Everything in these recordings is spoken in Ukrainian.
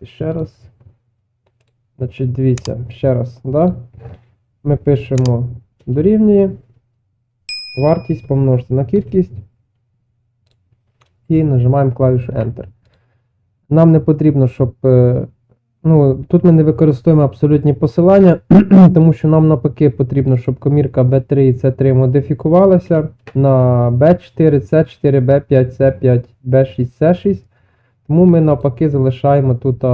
Давайте ще раз. Значить, дивіться, ще раз, да? Ми пишемо дорівнює. Вартість помножити на кількість. І нажимаємо клавішу Enter. Нам не потрібно, щоб. е, Ну, тут ми не використовуємо абсолютні посилання, тому що нам навпаки потрібно, щоб комірка B3 і C3 модифікувалася на B4, C4, B5, C5, B6, C6. Тому ми навпаки залишаємо тут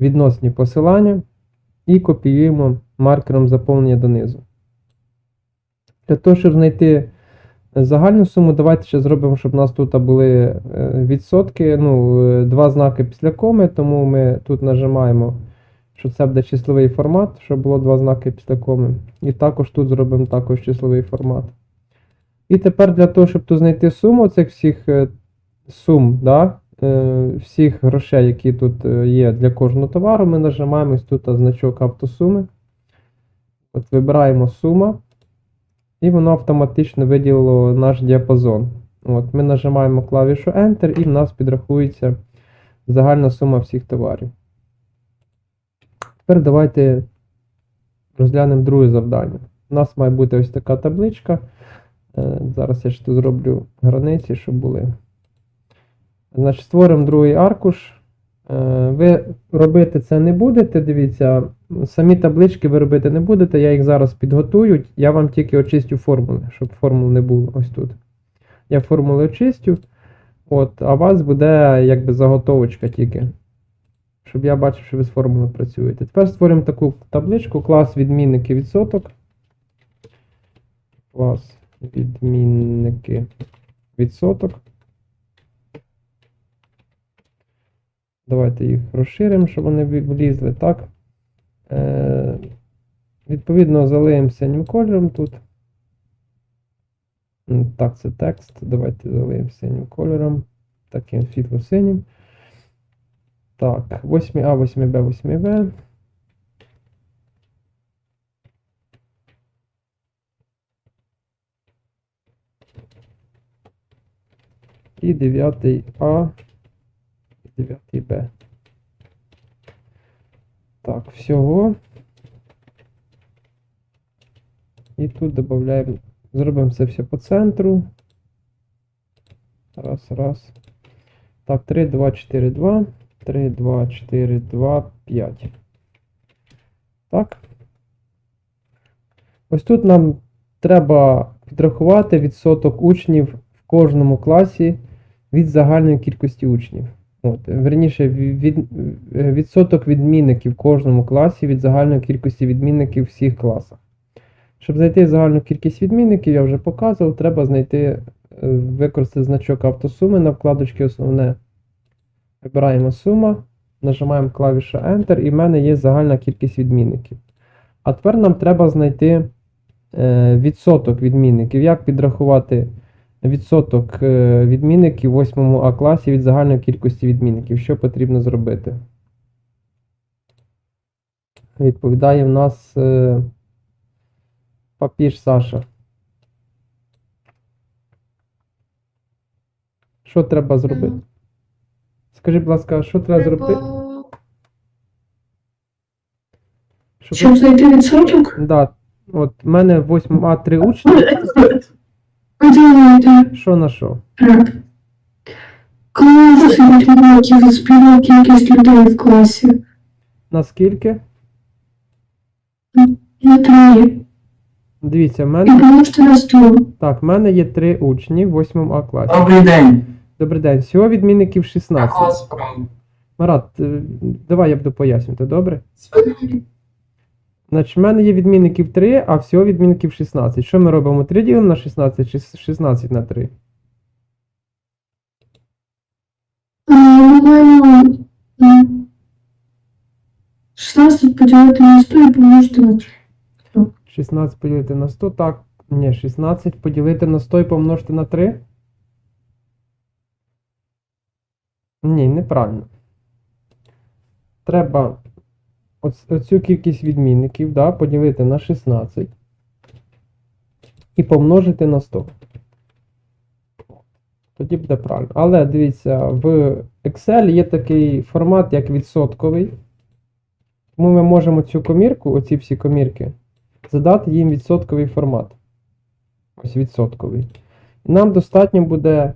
відносні посилання і копіюємо маркером заповнення донизу. Для того, щоб знайти загальну суму, давайте ще зробимо, щоб у нас тут були е, відсотки, ну, е, два знаки після коми, тому ми тут нажимаємо, що це буде числовий формат, щоб було два знаки після коми. І також тут зробимо також числовий формат. І тепер для того, щоб тут знайти суму цих всіх е, сум, да, е, всіх грошей, які тут е, є для кожного товару, ми нажимаємо тут значок автосуми. От вибираємо сума. І воно автоматично виділило наш діапазон. От, Ми нажимаємо клавішу Enter і в нас підрахується загальна сума всіх товарів. Тепер давайте розглянемо друге завдання. У нас має бути ось така табличка. Е, Зараз я ще зроблю границі, щоб були. Значить, створимо другий аркуш. Е, Ви робити це не будете, дивіться, самі таблички ви робити не будете, я їх зараз підготую, я вам тільки очистю формули, щоб формул не було ось тут. Я формули очистю, от, а у вас буде якби заготовочка тільки. Щоб я бачив, що ви з формули працюєте. Тепер створимо таку табличку, клас відмінники відсоток. Клас відмінники відсоток. Давайте їх розширимо, щоб вони влізли, так. Е, відповідно, залиємо синім кольором тут. Так, це текст. Давайте залиємо синім кольором. Таким світло-синім. Так, 8А, 8Б, 8В. І 9А, 9Б. Так, всього. І тут додаємо, зробимо це все по центру. Раз, раз. Так, 3, 2, 4, 2. 3, 2, 4, 2, 5. Так. Ось тут нам треба підрахувати відсоток учнів в кожному класі від загальної кількості учнів. От, верніше, від, е, відсоток відмінників в кожному класі від загальної кількості відмінників в всіх класах. Щоб знайти загальну кількість відмінників, я вже показував, треба знайти, е, використати значок автосуми на вкладочці основне. Вибираємо сума, нажимаємо клавішу Enter, і в мене є загальна кількість відмінників. А тепер нам треба знайти е, відсоток відмінників. Як підрахувати відсоток е, відмінників в 8 А класі від загальної кількості відмінників? Що потрібно зробити? Відповідає в нас е, папіж Саша. Що треба зробити? Скажи, будь ласка, що треба зробити? Щоб... Знайти відсоток, Да, от в мене 8 А 3 учні. Поділити Що на що? Клас відмінників спільну кількість людей в класі. Наскільки? На три. Дивіться, в І мене. помножте на сто. Так, в мене є 3 учні в 8 А класі. Добрий день. Добрий день. Всього відмінників 16. Як вас? Марат, е, давай я буду пояснювати, добре? Значить, в мене є відмінників 3, а всього відмінників 16. Що ми робимо? 3 ділимо на 16 чи 16 на 3? Ми маємо 16 поділити на 100 і помножити на 3. 16 поділити на 100, так. Ні, 16 поділити на 100 і помножити на 3? Ні, неправильно. Треба оцю кількість відмінників да, поділити на 16 і помножити на 100. Тоді буде правильно. Але дивіться, в Excel є такий формат, як відсотковий. Тому ми можемо цю комірку, оці всі комірки, задати їм відсотковий формат. Ось відсотковий. Нам достатньо буде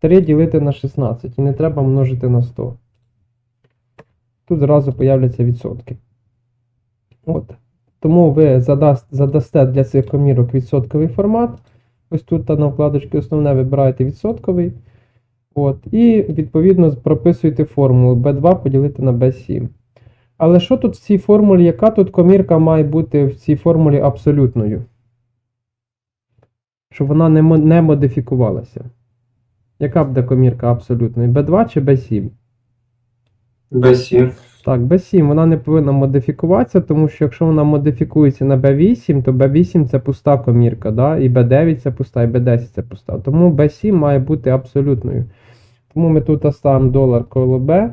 3 ділити на 16 і не треба множити на 100. Тут зразу появляться відсотки. От. Тому ви задаст, задасте для цих комірок відсотковий формат. Ось тут на вкладочці основне вибираєте відсотковий. От, і відповідно прописуєте формулу B2 поділити на B7. Але що тут в цій формулі, яка тут комірка має бути в цій формулі абсолютною? Щоб вона не модифікувалася. Яка буде комірка абсолютною? B2 чи B7? B7. Так, B7 вона не повинна модифікуватися, тому що якщо вона модифікується на B8, то B8 це пуста комірка, да? і B9 це пуста, і B10 це пуста. Тому B7 має бути абсолютною. Тому ми тут ставимо долар коло B.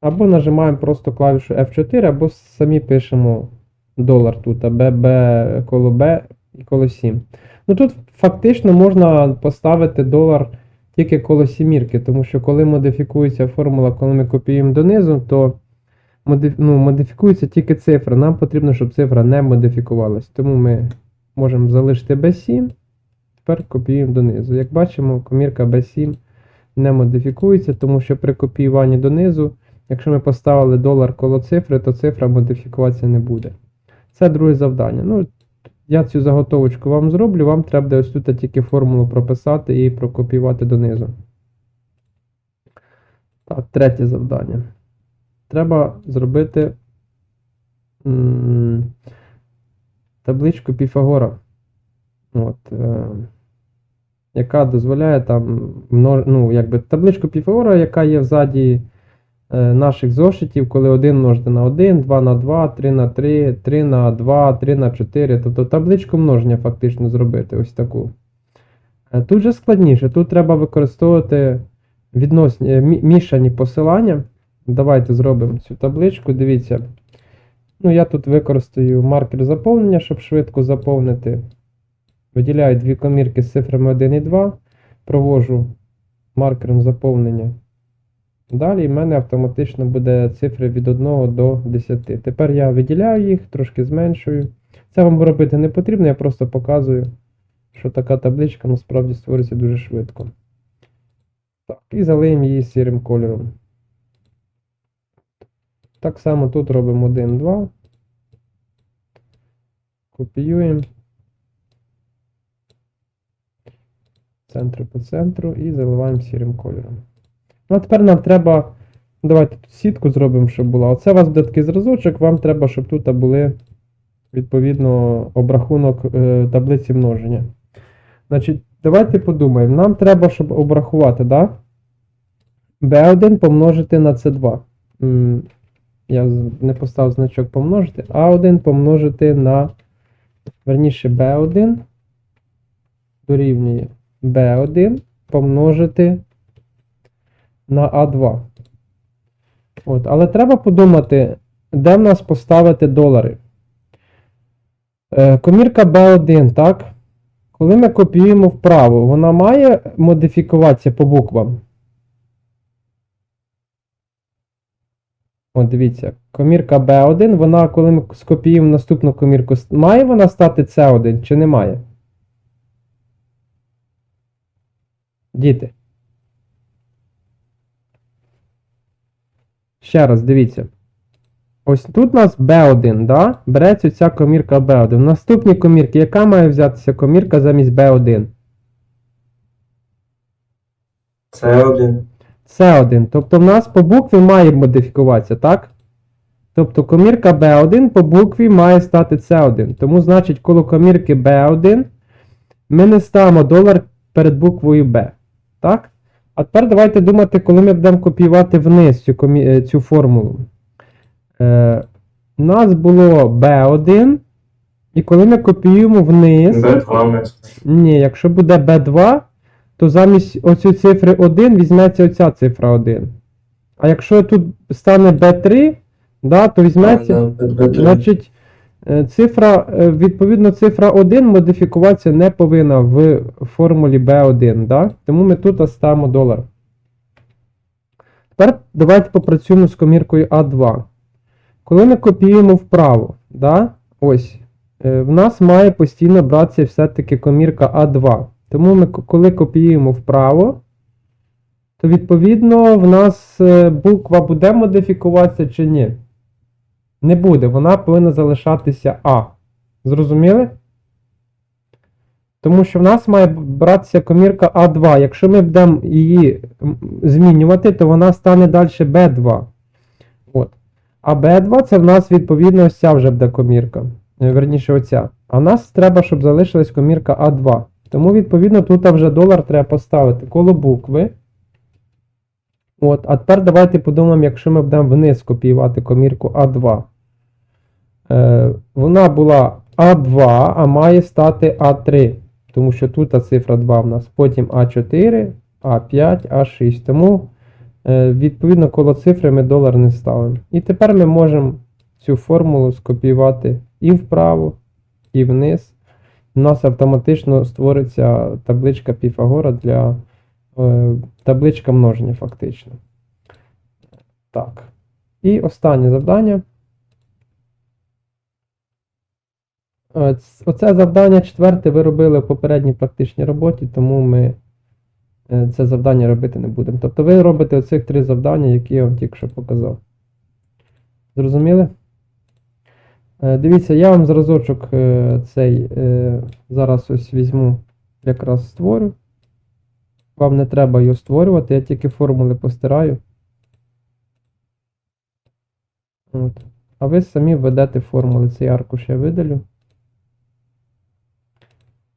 Або нажимаємо просто клавішу F4, або самі пишемо долар тут, а B коло B і коло 7. Ну тут фактично можна поставити долар тільки коло сімірки, тому що коли модифікується формула, коли ми копіюємо донизу, то ну, модифікується тільки цифра. Нам потрібно, щоб цифра не модифікувалась. Тому ми можемо залишити B7. Тепер копіюємо донизу. Як бачимо, комірка B7 не модифікується, тому що при копіюванні донизу, якщо ми поставили долар коло цифри, то цифра модифікуватися не буде. Це друге завдання. Ну, я цю заготовочку вам зроблю, вам треба ось тут тільки формулу прописати і прокопіювати донизу. Так, третє завдання. Треба зробити табличку Піфагора. От, е, яка дозволяє там ну, якби табличку Піфагора, яка є взаді наших зошитів, коли 1 множити на 1, 2 на 2, 3 на 3, 3 на 2, 3 на 4. Тобто табличку множення фактично зробити ось таку. Е, Тут же складніше, тут треба використовувати відносні, е, мішані посилання. Давайте зробимо цю табличку. Дивіться. Ну, я тут використаю маркер заповнення, щоб швидко заповнити. Виділяю дві комірки з цифрами 1 і 2. Провожу маркером заповнення. Далі в мене автоматично буде цифри від 1 до 10. Тепер я виділяю їх, трошки зменшую. Це вам робити не потрібно, я просто показую, що така табличка насправді створюється дуже швидко. Так, і залиємо її сірим кольором. Так само тут робимо 1, 2. Копіюємо. Центру по центру і заливаємо сірим кольором. Ну, а тепер нам треба. Давайте тут сітку зробимо, щоб була. Оце у вас буде такий зразочок, вам треба, щоб тут були відповідно обрахунок е, таблиці множення. Значить, давайте подумаємо. Нам треба, щоб обрахувати, да? B1 помножити на C2. Я не поставив значок помножити. А1 помножити на. Верніше B1 дорівнює B1 помножити на А2. От, але треба подумати, де в нас поставити долари. Е, комірка B1, так? Коли ми копіюємо вправо, вона має модифікуватися по буквам. От дивіться, комірка B1, вона, коли ми скопіюємо наступну комірку, має вона стати C1 чи не має? Діти. Ще раз, дивіться. Ось тут у нас B1, да? Береться ця комірка B1. В наступній комірці, яка має взятися комірка замість B1? C1. C1. Тобто в нас по букві має модифікуватися, так? Тобто комірка B1 по букві має стати C1. Тому, значить, коло комірки B1 ми не ставимо долар перед буквою B. Так? А тепер давайте думати, коли ми будемо копіювати вниз цю, комі... е, цю формулу. Е, у нас було B1, і коли ми копіюємо вниз. B2 ми Ні, якщо буде B2, то замість оцієї цифри 1 візьметься оця цифра 1. А якщо тут стане B3, да, то візьметься. B3. Значить, Е, Цифра, е, відповідно, цифра 1 модифікуватися не повинна в формулі B1, да? тому ми тут ставимо долар. Тепер давайте попрацюємо з коміркою А2. Коли ми копіюємо вправо, да? ось, е, в нас має постійно братися все-таки комірка А2. Тому ми, коли копіюємо вправо, то відповідно в нас е, буква буде модифікуватися чи ні? Не буде, вона повинна залишатися А. Зрозуміли? Тому що в нас має братися комірка А2. Якщо ми будемо її змінювати, то вона стане далі Б2. От. А Б2 це в нас відповідно ось ця вже буде комірка. Е, Верніше оця. А нас треба, щоб залишилась комірка А2. Тому, відповідно, тут вже долар треба поставити коло букви. От, а тепер давайте подумаємо, якщо ми будемо вниз копіювати комірку А2. Е, вона була А2, а має стати А3. Тому що тут цифра 2 в нас. Потім А4, А5, А6. Тому, е, відповідно, коло цифри ми долар не ставимо. І тепер ми можемо цю формулу скопіювати і вправо, і вниз. У нас автоматично створиться табличка Піфагора для табличка множення, фактично. Так. І останнє завдання. Е, Оце завдання четверте ви робили в попередній практичній роботі, тому ми е, це завдання робити не будемо. Тобто ви робите оцих три завдання, які я вам тільки що показав. Зрозуміли? Е, Дивіться, я вам зразочок е, цей е, зараз ось візьму, якраз створю. Вам не треба його створювати, я тільки формули постираю. От. А ви самі введете формули. Цей аркуш я видалю.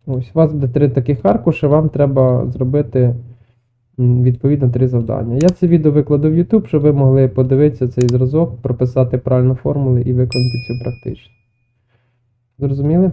Ось, у вас буде три таких аркуші, вам треба зробити відповідно три завдання. Я це відео викладу в YouTube, щоб ви могли подивитися цей зразок, прописати правильно формули і виконати цю практично. Зрозуміли?